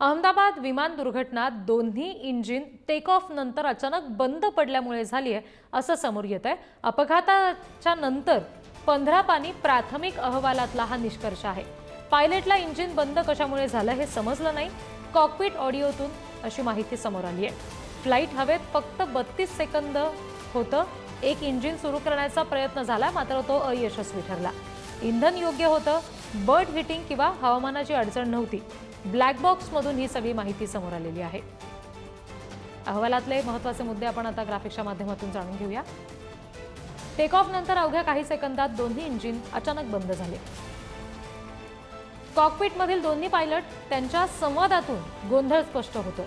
अहमदाबाद विमान दुर्घटना दोन्ही इंजिन टेक ऑफ नंतर अचानक बंद पडल्यामुळे झाली आहे असं समोर येत आहे अपघाताच्या नंतर पंधरा पानी प्राथमिक अहवालातला हा निष्कर्ष आहे. पायलटला इंजिन बंद कशामुळे झालं हे समजलं नाही. कॉकपिट ऑडिओतून अशी माहिती समोर आली आहे फ्लाईट हवेत फक्त बत्तीस सेकंद होतं. एक इंजिन सुरू करण्याचा प्रयत्न झाला मात्र तो अयशस्वी ठरला. इंधन योग्य होतं. बर्ड हिटिंग किंवा हवामानाची अडचण नव्हती. ब्लॅक बॉक्समधून ही सगळी माहिती समोर आलेली आहे. अहवालातले महत्त्वाचे मुद्दे आपण आता ग्राफिक्सच्या माध्यमातून जाणून घेऊया. टेक ऑफ नंतर अवघ्या काही सेकंदात दोन्ही इंजिन अचानक बंद झाले. कॉकपिटमधील दोन्ही पायलट त्यांच्या संवादातून गोंधळ स्पष्ट होतो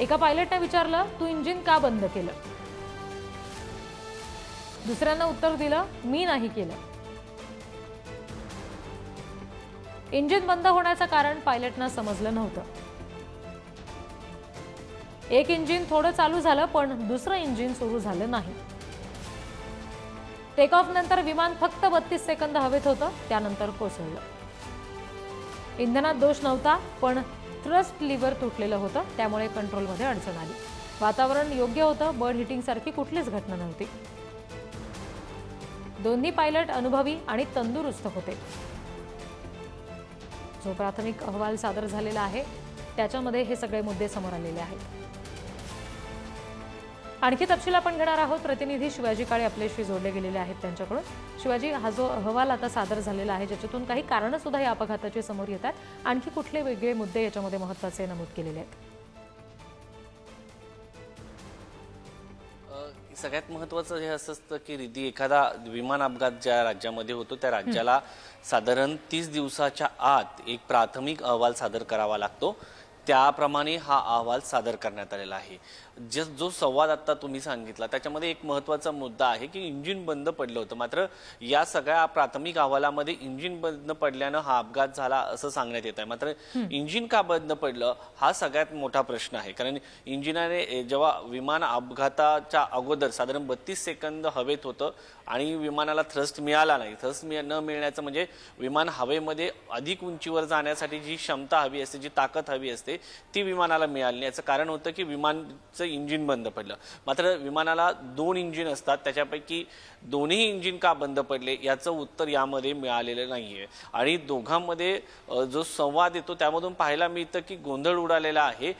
एका पायलटने विचारलं तू इंजिन का बंद केलं? दुसऱ्यांना उत्तर दिलं मी नाही केलं. इंजिन बंद होण्याचं कारण पायलटना समजलं नव्हतं. एक इंजिन थोडं चालू झालं पण दुसरं इंजिन सुरू झालं नाही. टेक ऑफ नंतर विमान फक्त बत्तीस सेकंद हवेत होतं त्यानंतर कोसळलं. इंधनात दोष नव्हता पण थ्रस्ट लिव्हर तुटलेलं होतं त्यामुळे कंट्रोलमध्ये अडचण आली. वातावरण योग्य होतं बर्ड हिटिंगसारखी कुठलीच घटना नव्हती. दोन्ही पायलट अनुभवी आणि तंदुरुस्त होते. जो प्राथमिक अहवाल सादर झालेला आहे त्याच्यामध्ये हे सगळे मुद्दे समोर आलेले आहेत. आणखी तपशील आपण घेणार आहोत. प्रतिनिधी शिवाजी काळे आपल्याशी जोडले गेलेले आहेत त्यांच्याकडून. शिवाजी हा जो अहवाल आता सादर झालेला आहे ज्याच्यातून काही कारणं सुद्धा या अपघाताची समोर येत आहेत आणखी कुठले वेगळे मुद्दे याच्यामध्ये महत्त्वाचे नमूद केलेले आहेत? सगळ्यात महत्वाचं हे असं असतं की रिधी एखादा विमान अपघात ज्या राज्यामध्ये होतो त्या राज्याला साधारण तीस दिवसाच्या आत एक प्राथमिक अहवाल सादर करावा लागतो. त्याप्रमाणे हा अहवाल सादर करण्यात आलेला आहे. जे जो संवाद आता तुम्ही सांगितला त्याच्यामध्ये एक महत्त्वाचा मुद्दा आहे की इंजिन बंद पडलं होतं. मात्र या सगळ्या प्राथमिक अहवालामध्ये इंजिन बंद पडल्यानं हा अपघात झाला असं सांगण्यात येत आहे. मात्र इंजिन का बंद पडलं हा सगळ्यात मोठा प्रश्न आहे. कारण इंजिनाने जेव्हा विमान अपघाताच्या अगोदर साधारण बत्तीस सेकंद हवेत होतं आणि विमानाला थ्रस्ट मिळाला नाही. थ्रस्ट न मिळण्याचं म्हणजे विमान हवेमध्ये अधिक उंचीवर जाण्यासाठी जी क्षमता हवी असते जी ताकद हवी असते ती विमानाला मिळाली. नाही याचं कारण होतं की विमानचं इंजिन बंद पडलं. मात्र विमानाला दोन इंजिन असतात त्याच्यापैकी दोन्ही इंजिन का बंद पडले याचं उत्तर यामध्ये मिळालेलं नाहीये. आणि दोघांमध्ये जो संवाद येतो त्यामधून पाहायला मिळतं की गोंधळ उडालेला आहे.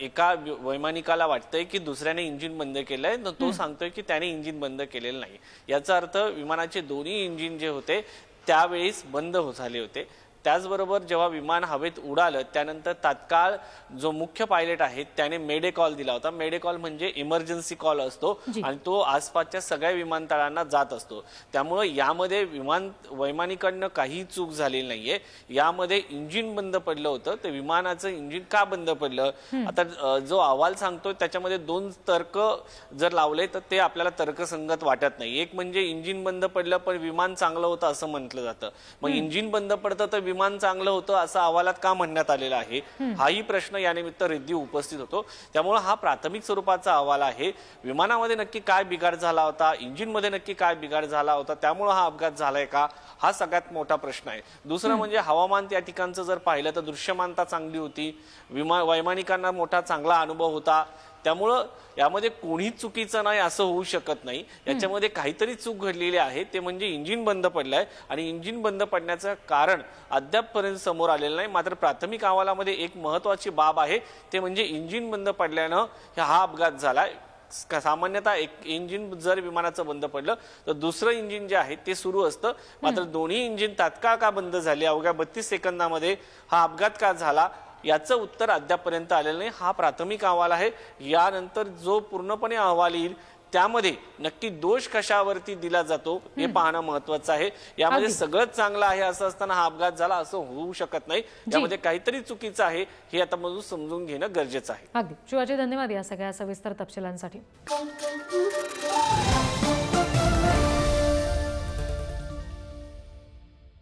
एका वैमानिकाला वाटतंय की दुसऱ्याने इंजिन बंद केलंय तर तो सांगतोय की त्याने इंजिन बंद केलेलं नाही. याचा अर्थ विमानाचे दोन्ही इंजिन जे होते त्यावेळेस बंद हो- झाले होते. त्याचबरोबर जेव्हा विमान हवेत उडालं त्यानंतर तात्काळ जो मुख्य पायलट आहे त्याने मेडे कॉल दिला होता. मेडे कॉल म्हणजे इमर्जन्सी कॉल असतो. आणि तो आसपासच्या सगळ्या विमानतळांना जात असतो. त्यामुळे यामध्ये विमान वैमानिकांना काही चूक झालेली नाहीये. यामध्ये इंजिन बंद पडलं होतं. ते विमानाचं इंजिन का बंद पडलं? आता जो अहवाल सांगतो त्याच्यामध्ये दोन तर्क जर लावले तर ते आपल्याला तर्कसंगत वाटत नाही एक म्हणजे इंजिन बंद पडलं पण विमान चांगलं होतं असं म्हटलं जातं. मग इंजिन बंद पडतं तर विमान चांगलं होतं असं अहवालात का म्हणण्यात आलेलं आहे? हाही प्रश्न यानिमित्त रिद्धी उपस्थित होतो. त्यामुळे हा प्राथमिक स्वरूपाचा अहवाल आहे. विमानामध्ये नक्की काय बिघाड झाला होता? इंजिनमध्ये नक्की काय बिघाड झाला होता? त्यामुळे हा अपघात झालाय का? हा सगळ्यात मोठा प्रश्न आहे. दुसरं म्हणजे हवामान त्या ठिकाणचं जर पाहिलं तर दृश्यमानता चांगली होती. विमा वैमानिकांना मोठा चांगला अनुभव होता. त्यामुळं यामध्ये कोणीच चुकीचं नाही असं होऊ शकत नाही. याच्यामध्ये काहीतरी चूक घडलेली आहे. ते म्हणजे इंजिन बंद पडलंय आणि इंजिन बंद पडण्याचं कारण अद्यापपर्यंत समोर आलेलं नाही. मात्र प्राथमिक अहवालामध्ये एक महत्वाची बाब आहे. ते म्हणजे इंजिन बंद पडल्यानं हा अपघात झालाय. स- सामान्यतः एक इंजिन जर विमानाचं बंद पडलं तर दुसरं इंजिन जे आहे ते सुरू असतं. मात्र दोन्ही इंजिन तात्काळ का बंद झाले? अवघ्या बत्तीस सेकंदामध्ये हा अपघात का झाला. याचं उत्तर अद्यापपर्यंत आलेलं नाही. हा प्राथमिक अहवाल आहे. यानंतर जो पूर्णपणे अहवाल येईल त्यामध्ये नक्की दोष कशावरती दिला जातो हे पाहणं महत्वाचं आहे. यामध्ये. सगळंच चांगलं आहे असं असताना हा अपघात झाला असं होऊ शकत नाही. यामध्ये काहीतरी चुकीचं आहे हे आता मधून समजून घेणं गरजेचं आहे. अगदी. शिवाजी धन्यवाद या सगळ्या सविस्तर तपशिलांसाठी.